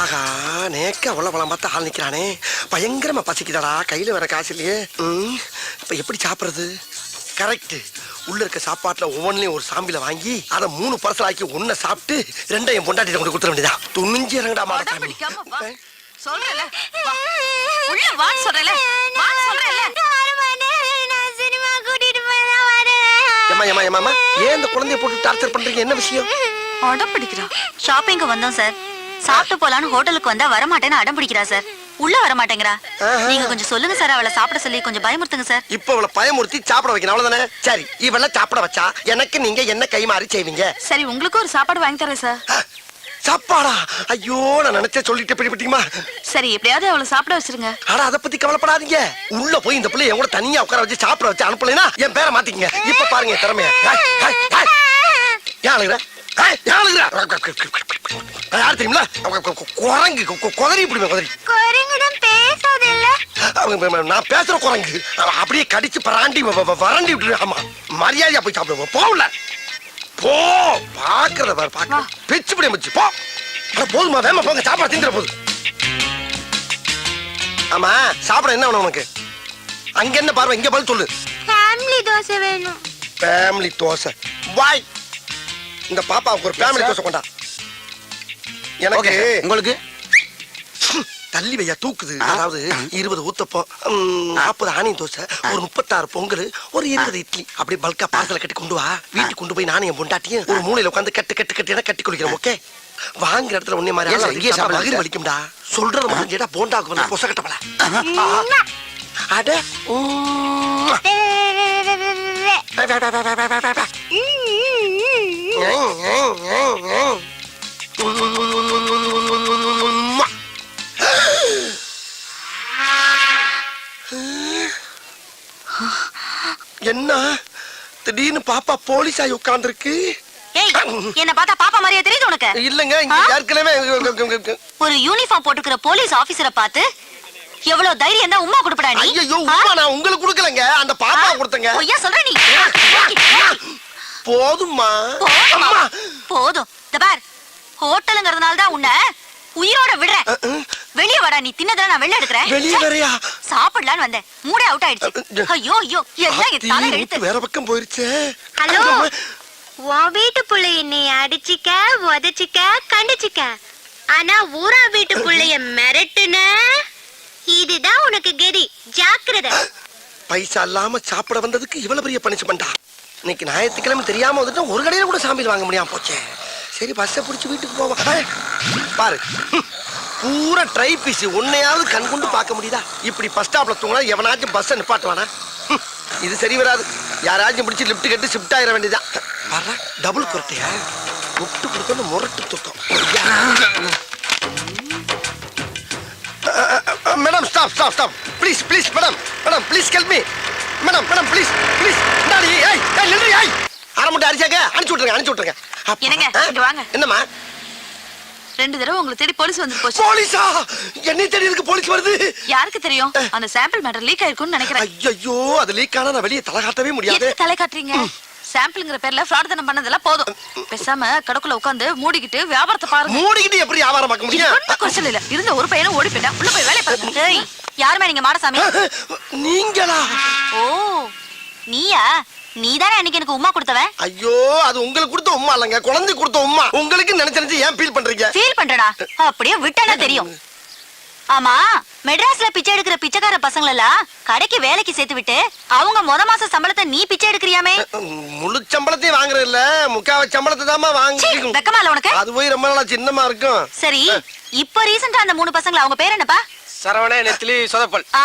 ஆகா நேக்க அவ்வளவு பழம் பார்த்து ஆள் நிக்கிறானே. பயங்கரமா பசிக்குதாடா கையில வேற காசு இல்லையே. ம், இப்ப எப்படி சாப்பிடுறது? கரெக்ட் உள்ள இருக்க சாப்பாட்டுல ஒவ்வொன்றையும் ஒரு சாம்பில வாங்கி அதை மூணு பர்சல் ஆக்கி ஒன்ன சாப்பிட்டு ரெண்டையும் பொண்டாட்டி கொண்டு கொடுத்துட வேண்டியதா துணிஞ்சு இறங்கடா அடம் மாடா பிடிக்காம வா. சொல்றேன்ல, வா. உள்ள ஏன் இந்த குழந்தைய போட்டு டார்ச்சர் பண்றீங்க? என்ன விஷயம்? அடம் பிடிக்கிறா. ஷாப்பிங்க்கு வந்தோம் சார் சாப்பிட்டு போலான்னு ஹோட்டலுக்கு வந்தா வரமாட்டேன்னு அடம் பிடிக்கிறா சார். உள்ள வர மாட்டேங்கிறா. நீங்க கொஞ்சம் சொல்லுங்க சார். அவளை சாப்பிட சொல்லி கொஞ்சம் பயமுறுத்துங்க சார். இப்ப அவளை பயமுறுத்தி சாப்பிட வைக்கணும். அவ்வளவுதானே? சரி இவள சாப்பிட வச்சா எனக்கு நீங்க என்ன கை மாறி செய்வீங்க? சரி உங்களுக்கு ஒரு சாப்பாடு வாங்கி தரேன் சார். சாப்பாடா? ஐயோ நான் நினைச்ச சொல்லிட்டு பிடிப்பட்டீங்களா சரி எப்படியாவது அவளை சாப்பிட வச்சிருங்க. ஆனா அத பத்தி கவலைப்படாதீங்க. உள்ள போய் இந்த பிள்ளை என் கூட தனியா உட்கார வச்சு சாப்பிட வச்சு அனுப்பலைன்னா என் பேரை மாத்திக்கங்க. இப்ப பாருங்க திறமைய. ஏன் அழுகுற? யார் தெரியுமில குரங்கு குதறி இப்படி குதறி. அவங்க நான் பேசுற குரங்கு. அப்படியே கடிச்சு பராண்டி வறண்டி விட்டுரு ஆமா மரியாதையா போய் சாப்பிடுவோம் போகல போ பாக்குறத பாரு பாக்க பிச்சு பிடி மச்சு போ. போதுமா வேமா போங்க சாப்பாடு திங்கிற போது. ஆமா சாப்பிட என்ன வேணும் உனக்கு? அங்க என்ன பார்வை? இங்க பதில் சொல்லு. ஃபேமிலி தோசை வேணும். ஃபேமிலி தோசை. வாய் இந்த பாப்பாவுக்கு ஒரு ஃபேமிலி தோசை கொண்டா. எனக்கு உங்களுக்கு? தள்ளி வையா தூக்குது. அதாவது இருபது ஊத்தப்பம் ம், நாற்பது ஆனியன் தோசை ஒரு முப்பத்தாறு பொங்கல் ஒரு இருபது இட்லி. அப்படியே பல்கா பார்சல கட்டி கொண்டு வா. வீட்டுக்கு கொண்டு போய் நானும் என் பொண்டாட்டியும் ஒரு மூலையில உட்காந்து கட்டு கட்டு கட்டு கட்டி குளிக்கிறோம் ஓகே வாங்குற இடத்துல உன்னே மாதிரி சார்? வலிக்கும்டா. சொல்றது மட்டும் கேட்டா போண்டாக்கு வந்து பொச கட்டப்பல அட என்ன? திடீர்னு பாப்பா போலீஸ் ஆகி உட்கார்ந்துருக்கு என்ன பார்த்தா பாப்பா மாதிரியே தெரியுது உனக்கு. இல்லங்க? ஏற்கனவே ஒரு யூனிஃபார்ம் போட்டுக்கிற போலீஸ் ஆபீசரை பார்த்து எவ்வளவு தைரியம் தான் உமா கொடுப்படா நீ? ஐயோ? உமா நான் உங்களுக்கு கொடுக்கலங்க. அந்த பாப்பா? கொடுத்தங்க. பொய்யா சொல்ற நீ? போதுமா போதுமா? அம்மா. போதும். இந்த பார். ஹோட்டலுங்கிறதுனால தான் உன்னை உயிரோட விடுறேன். வெளிய வாடா நீ தின்னதெல்லாம் நான் வெளில எடுக்கிறேன். வெளிய வரையா? சாப்பிடலான்னு வந்தேன். மூடே அவுட் ஆயிடுச்சு. ஐயோ ஐயோ. எல்லாம் என் தலை எழுத்து வேற பக்கம் போயிருச்சே. ஹலோ. உன் வீட்டு புள்ள என்னை அடிச்சிக்க உதச்சிக்க கண்டிச்சிக்க. ஆனா ஊரா வீட்டு புள்ளைய மிரட்டுன? இதுதான் உனக்கு கெதி. ஜாக்கிரதை. பைசா இல்லாம சாப்பிட வந்ததுக்கு இவ்வளவு பெரிய பனிஷ்மெண்டா இன்னைக்கு ஞாயிற்றுக்கிழமை தெரியாம வந்துட்டு ஒரு கடையில கூட சாமியில் வாங்க முடியாம போச்சே. சரி பஸ்ஸை பிடிச்சி வீட்டுக்கு போவோம். பாரு. பூரா ட்ரை பீஸ் உன்னையாவது கண் கொண்டு பார்க்க முடியுதா? இப்படி பஸ் ஸ்டாப்ல தூங்கினா எவனாச்சும் பஸ்ஸை நிப்பாட்டுவானா? இது சரி வராது. யாராச்சும் பிடிச்சி லிஃப்ட் கட்டி ஷிஃப்ட் ஆயிட வேண்டியதான் பாரு டபுள் குரட்டையா? முட்டு கொடுக்கணும் முரட்டு தூக்கம் madam stop stop stop please please madam madam please help me madam madam please please இந்தாடி ஏய் ஏய் நில்லுடி ஏய் அரை முட்டை அரிசாங்க அனுப்பிச்சு விட்ருங்க அனுப்பிச்சு விட்ருங்க அப்பா. என்னங்க? இங்க வாங்க. என்னம்மா? ரெண்டு தடவை உங்களை தேடி போலீஸ் வந்து போச்சு. போலீஸா? என்னை தேடி எதுக்கு போலீஸ் வருது? யாருக்கு தெரியும்? அந்த சாம்பிள் மேட்டர் லீக் ஆயிருக்கும்னு நினைக்கிறேன். ஐயோ அது லீக் ஆனா நான் வெளியே தலை காட்டவே முடியாது. தலை காட்டுறீங்க? சாம்பிள்ங்கிற பேர்ல ஃப்ராட் தனம் பண்ணதெல்லாம் போதும். பேசாம கடக்குள்ள உட்காந்து மூடிக்கிட்டு வியாபாரத்தை பாருங்க. மூடிக்கிட்டு எப்படி வியாபாரம் பார்க்க முடியும்? ஒண்ணும் குறைச்சல் இல்ல. இருந்த ஒரு பையனும் ஓடி போயிட்டான். உள்ள போய் வேலையை பாருங்க யாருமே நீங்க மாடசாமி? நீங்களா? ஓ நீயா? நீதானே அன்னைக்கு எனக்கு உமா கொடுத்தவன் ஐயோ அது உங்களுக்கு கொடுத்த உமா இல்லைங்க. குழந்தை கொடுத்த உமா உங்களுக்கு நினைச்சு நினைச்சு ஏன் ஃபீல் பண்றீங்க? ஃபீல் பண்றடா. அப்படியே விட்டனா தெரியும். ஆமா மெட்ராஸ்ல பிச்சை எடுக்கிற பிச்சைக்கார பசங்கள எல்லாம் கடைக்கு வேலைக்கு சேர்த்து விட்டு அவங்க முத மாச சம்பளத்தை நீ பிச்சை எடுக்கிறியாமே? முழு சம்பளத்தையும் வாங்குறது இல்ல முக்காவ சம்பளத்தை தாமா வாங்கி வெக்கமா இல்ல உனக்கு? அது போய் ரொம்ப நாளா சின்னமா இருக்கும். சரி இப்ப ரீசெண்டா அந்த மூணு பசங்கள அவங்க பேர் என்னப்பா? சரவண நெத்திலி சொதப்பல். ஆ.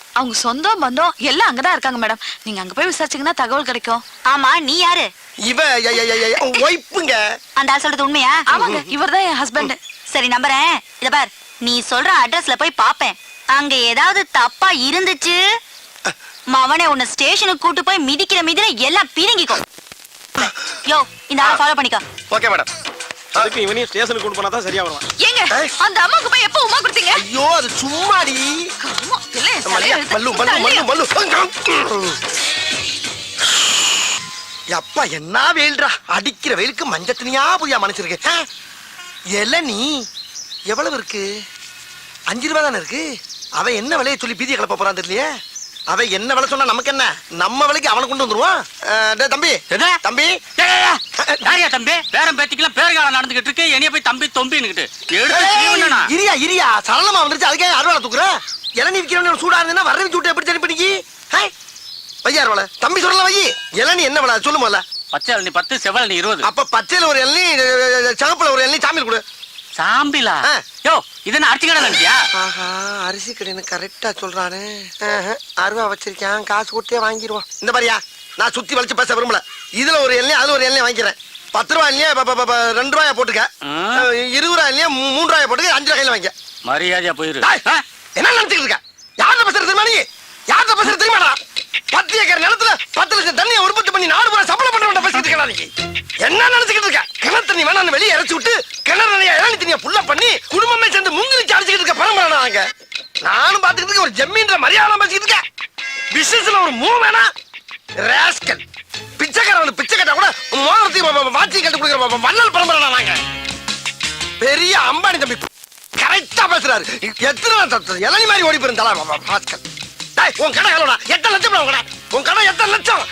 அவங்க சொந்தம் பந்தம் எல்லாம் அங்கதான் இருக்காங்க மேடம் நீங்க அங்க போய் விசாரிச்சீங்கன்னா தகவல் கிடைக்கும். ஆமா நீ யாரு? இவ ஒய்ப்புங்க அந்த ஆள் சொல்றது உண்மையா? ஆமாங்க இவர்தான் என் ஹஸ்பண்ட் சரி நம்புறேன். இத பார் நீ சொல்ற அட்ரஸ்ல போய் பாப்பேன். அங்க ஏதாவது தப்பா இருந்துச்சு? மவனே உன்னை ஸ்டேஷனுக்கு கூட்டு போய் மிதிக்கிற மிதிர எல்லாம் பிரிங்கிக்கோ யோ இந்த ஆளை ஃபாலோ பண்ணிக்கோ. ஓகே மேடம் அதுக்கு இவனையும் ஸ்டேஷனுக்கு கொண்டு போனா தான் சரியா வருவான். ஏங்க. அந்த அம்மாவுக்கு போய் எப்போ உமா கொடுத்தீங்க? ஐயோ அது சும்மாடி. மல்லு மல்லு மல்லு அப்பா என்ன வெயில்டா? அடிக்கிற வெயிலுக்கு மஞ்சள் தனியா புதியா மனுஷருக்கு ஆ? இளநீ எவ்வளவு இருக்கு? அஞ்சு ரூபா தானே இருக்கு? அவன் என்ன விலையை சொல்லி பீதியை கிளப்ப போறான் தெரியலையே? அவன் என்ன விலை சொன்னா நமக்கு என்ன? நம்ம விலைக்கு அவனை கொண்டு வந்துருவான்? தம்பி? தம்பி. யாரியா தம்பி? பேரம் பேத்திக்கெல்லாம் பேர்காலம் நடந்துகிட்டு இருக்கு. என்னைய போய் தம்பி தொம்பின்னுகிட்டு? இரியா இரியா. சரளமா வந்துருச்சு. அதுக்கே அறுவாலை தூக்குற? இளநீ விற்கிறவன் சூடா இருந்தா வர வச்சு விட்டு எப்படி சரி பண்ணிக்கி வையா அறுவாலை தம்பி சொல்லலாம் வை இளநீ என்ன விலை? சொல்லு முதல்ல பச்சை இளநீ பத்து செவல் நீ இருபது. அப்ப பச்சையில ஒரு இளநீ சிவப்புல ஒரு இளநீ சாமியில் கொடு. சாம்பிலா. யோ இது அரிசி கடை நினைச்சியா ஆஹா அரிசி கடைன்னு கரெக்டா சொல்றானே. அருவா வச்சிருக்கேன் காசு கொடுத்தே வாங்கிடுவான் இந்த மாதிரியா நான் சுத்தி வளைச்சு பேச விரும்பல. இதுல ஒரு எண்ணெய் அதுல ஒரு எண்ணெய் வாங்கிக்கிறேன். பத்து ரூபாய் இல்லையா ரெண்டு ரூபாயா போட்டுக்க. இருபது ரூபாய் இல்லையா மூணு ரூபாயா போட்டுக்க அஞ்சு ரூபாயில வாங்கிக்க. மரியாதையா போயிரு? என்ன நினைச்சுக்கிட்டு இருக்க? யார்கிட்ட பேசுறது தெரியுமா நீ? யார்கிட்ட பேசுறது தெரியுமாடா? பத்து ஏக்கர் நிலத்துல பத்து லட்சம் தண்ணியை உற்பத்தி பண்ணி நாலு பூரா சம்பளம் பண்றவன் பேசிட்டு இருக்கா என்ன நினைச்சுக்கிட்டு இருக்க? கிணறு தண்ணி வேணாம் வெளியே இறச்சி விட்டு கிணறு நிறைய இளநி தண்ணியை புள்ள பண்ணி குடும்பமே சேர்ந்து முங்கிலிச்சு அடிச்சுக்கிட்டு இருக்க பணம் வேணாங்க நானும் பாத்துக்கிறதுக்கு ஒரு ஜம்மீன்ற மரியாதை பேசிக்கிட்டு இருக்கேன் பிசினஸ்ல ஒரு மூ வேணா. ரேஸ்கல் பிச்சைக்காரன் பிச்சை கட்டா கூட மோதிரத்தையும் வாட்சி கட்டு கொடுக்குற வள்ளல் பரம்பரை நாங்க பெரிய அம்பானி தம்பி. கரெக்டா பேசுறாரு. எத்தனை இளநி மாதிரி ஓடி போயிருந்தாலும் பாஸ்கர் உன் கடை எவ்வளோடா எத்தனை லட்சம் உன் கடை? உன் கடை எத்தனை லட்சம்?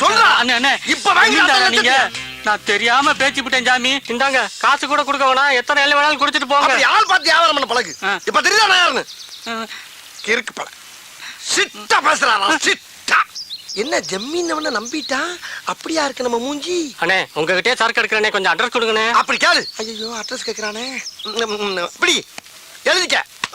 சொல்றா. அண்ணே. இப்ப வாங்கி நீங்க. நான் தெரியாம பேச்சு விட்டேன் ஜாமி. இந்தாங்க. காசு கூட கொடுக்க வேணாம். எத்தனை எல்லாம் வேணாலும் குடிச்சிட்டு போங்க. ஆள் பார்த்து வியாபாரம் பண்ண பழகு. இப்ப தெரியுதா யாருன்னு. கிறுக்கு பழ. சிட்டா பேசுறாரா? சிட்டா. என்ன ஜம்மீன் நம்பிட்டா அப்படியா இருக்கு நம்ம மூஞ்சி? அண்ணே உங்ககிட்டயே சரக்கு எடுக்கிறனே. கொஞ்சம் அட்ரஸ் கொடுங்கண்ணே. அப்படி கேளு. ஐயோ அட்ரஸ் ம், இப்படி. எழுதிக்க.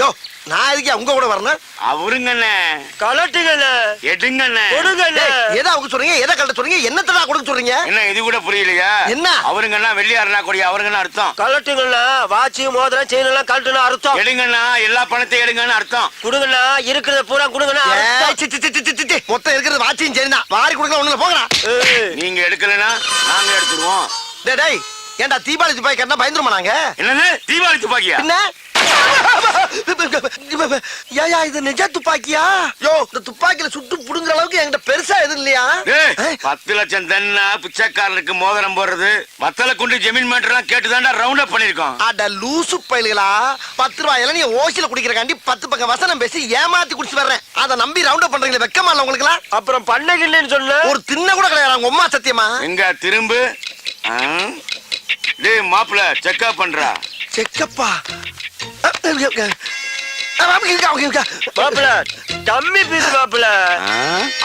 யோ நான் எதுக்கு உங்க கூட வரணும் அவருங்கண்ணே. கலட்டுங்கண்ணே. எடுங்கண்ணே. கொடுங்கண்ணே. எதை அவங்க சொல்றீங்க? எதை கட்ட சொல்றீங்க? என்னத்தடா கொடுக்க சொல்றீங்க? என்ன இது கூட புரியலையா? என்ன? அவருங்கண்ணா வெள்ளியாருனா கொடி அவருங்கண்ணா அர்த்தம். கலட்டுங்கண்ணா. வாட்சி மோதிரம் செயின் எல்லாம் அர்த்தம். எடுங்கண்ணா எல்லா பணத்தையும் எடுங்கன்னு அர்த்தம். கொடுங்கண்ணா. இருக்கிறத பூரா கொடுங்கண்ணா. மொத்தம் இருக்கிறது வாட்சியும் சரிதான் வாரி கொடுக்க ஒண்ணுல போங்கடா. ஏய், நீங்க எடுக்கலனா நாங்க எடுத்துருவோம் டேய். ஏன்டா தீபாவளி துப்பாக்கி கட்டினா பயந்துருமா நாங்க? என்னது? தீபாவளி துப்பாக்கியா? என்ன ஏயா இது நிஜ துப்பாக்கியா? யோ. இந்த துப்பாக்கியில சுட்டு புடுங்குற அளவுக்கு என்கிட்ட பெருசா எதுவும் இல்லையா? பத்து லட்சம் தென்னா பிச்சைக்காரனுக்கு மோதிரம் போடுறது. வத்தல குண்டு ஜமீன் மேட்டர்லாம் கேட்டுதான்டா ரவுண்ட் அப் பண்ணிருக்கோம் அட லூசு பயல்களா? பத்து ரூபாய் இளநீ ஓசில குடிக்கிறக்காண்டி பத்து பக்கம் வசனம் பேசி ஏமாத்தி குடிச்சு வர்றேன். அதை நம்பி ரவுண்ட் அப் பண்றீங்களே வெக்கமா இல்ல உங்களுக்கு அப்புறம் பண்ணகில்லைன்னு சொன்ன ஒரு தின்ன கூட கிடையாது உங்க அம்மா சத்தியமா? எங்க திரும்பு? டேய் மாப்பிள செக்அப் பண்றா செக்கப்பா மாப்பிள தம்மி பீஸ் மாப்பிள?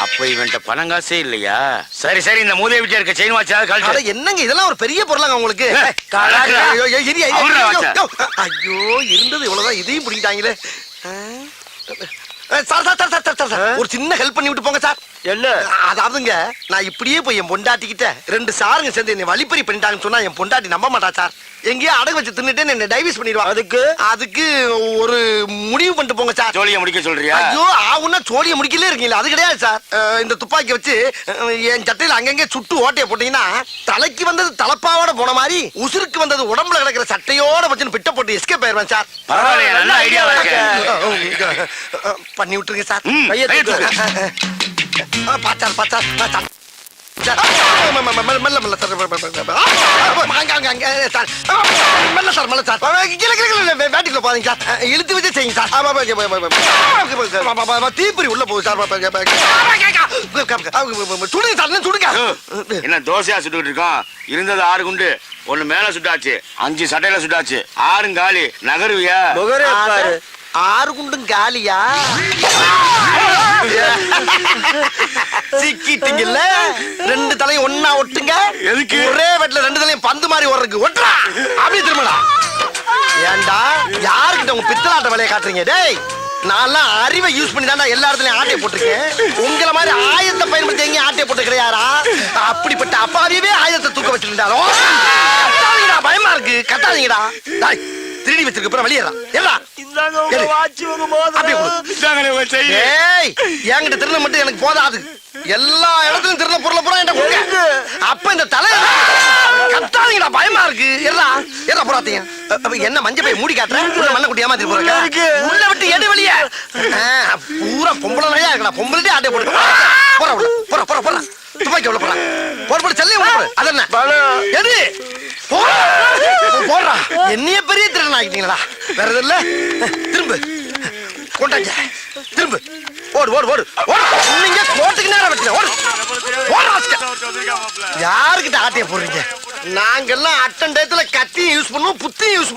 அப்ப இவன்ட்ட பணம் காசே இல்லையா சரி சரி இந்த மூதை விட்டு இருக்க செயின் அட கழட்டு என்னங்க இதெல்லாம் ஒரு பெரிய பொருளாங்க உங்களுக்கு. ஐயோ, இருந்தது இவ்வளவுதான் இதையும் பிடிக்கிட்டாங்களே sir sir sir sir sir, sir ஒரு சின்ன ஹெல்ப் பண்ணி விட்டு போங்க சார். என்ன? அதாவதுங்க நான் இப்படியே போய் என் பொண்டாட்டிக்கிட்ட ரெண்டு சாருங்க சேர்ந்து என்னை வழிப்பறி பண்ணிட்டாங்கன்னு சொன்னா என் பொண்டாட்டி நம்ப மாட்டா சார். எங்கேயோ அடகு வச்சு தின்னுட்டு என்ன டைவர்ஸ் பண்ணிடுவா. அதுக்கு? அதுக்கு ஒரு முடிவு பண்ணிட்டு போங்க சார். ஜோலிய முடிக்க சொல்றியா? ஐயோ ஆவுன்னா சோழிய முடிக்கலே இருக்கீங்களா அது கிடையாது சார். இந்த துப்பாக்கி வச்சு என் சட்டையில அங்கங்க சுட்டு ஓட்டைய போட்டீங்கன்னா தலைக்கு வந்தது தலப்பாவோட போன மாதிரி உசுருக்கு வந்தது உடம்புல கிடக்கிற சட்டையோட வச்சு பிட்ட போட்டு எஸ்கேப் ஆயிருவேன் சார். பரவாயில்லையே நல்ல ஐடியாவா இருக்கு. பண்ணி விட்டுருங்க சார் பாச்சார் பாச்சார் மெல்ல மெல்ல சார் மெல்ல சார். மெல்ல சார் வேட்டுக்குள்ள சார். இழுத்து வச்சு செய்யுங்க சார். தீப்பொறி உள்ள போகுது சார். சுடுங்க சார் சுடுங்க என்ன தோசையா சுட்டுக்கிட்டு இருக்கோம் இருந்தது ஆறு குண்டு. ஒண்ணு மேல சுட்டாச்சு. அஞ்சு சட்டையில சுட்டாச்சு. ஆறும் காலி. நகர்வியா? ஆறு குண்டும் காலியா? சிக்கிட்டீங்கல்ல? ரெண்டு தலையும் ஒண்ணா ஒட்டுங்க. எதுக்கு? ஒரே வெட்ல ரெண்டு தலையும் பந்து மாதிரி ஓடுறதுக்கு. ஒட்டுறா. அப்படியே திரும்பலாம் ஏன்டா யாருக்கிட்ட உங்க பித்தலாட்ட வேலையை காட்டுறீங்க? டேய் நான்லாம் அறிவை யூஸ் பண்ணி தான்டா எல்லா இடத்துலயும் ஆட்டையை போட்டிருக்கேன். உங்களை மாதிரி ஆயத்தை பயன்படுத்தி எங்கேயும் ஆட்டையை போட்டு கிடையாரா அப்படிப்பட்ட அப்பாவியவே ஆயுதத்தை தூக்க வச்சிருந்தாரோ பயமா இருக்கு. கட்டாதீங்கடா திருடி வச்சிருக்க அப்புறம் வெளியேறா ஏறா இந்தாங்க உங்க எடு. வாட்சி உங்க அப்படியே மோதிரம் கொடு. இந்தாங்கண்ணே உங்க செயின். ஏய் என்கிட்ட திருட மட்டும் எனக்கு போதாது. எல்லா இடத்துலயும் திருட பொருளை பூரா என்கிட்ட கொடுங்க. அப்ப இந்த தலை கத்தாதீங்கடா பயமா இருக்கு. எறா போறாதீங்க அப்ப என்ன மஞ்சள் பை மூடி காட்டுறேன் மண்ணை குட்டி ஏமாத்தி உள்ள போறேன் இருக்கு. உள்ள விட்டு எடு வெளிய. ஆ, பூரா பொம்பளை நிறையா இருக்கடா. பொம்பளை ஆட்டை போட்டு போற போற போற போற துப்பாக்கி உள்ள போற போற போட செல்லையும் உள்ள போடு. அது என்ன பணம். எது. போடுறா. என்னைய பெரிய திருடன் ஆகிட்டீங்களா வேற எதுவும் இல்ல? திரும்ப. கொண்டாங்க. திரும்ப. ஓடு ஓடு ஓடு. ஓடு. நீங்க கோட்டுக்கு நேரம் வெட்டுங்க ஓடு. யாருக்கிட்ட ஆட்டைய போடுறீங்க? நாங்கெல்லாம் அட்டன் டயத்துல கத்தியும் யூஸ் பண்ணுவோம் புத்தியும் யூஸ் பண்ணுவோம்.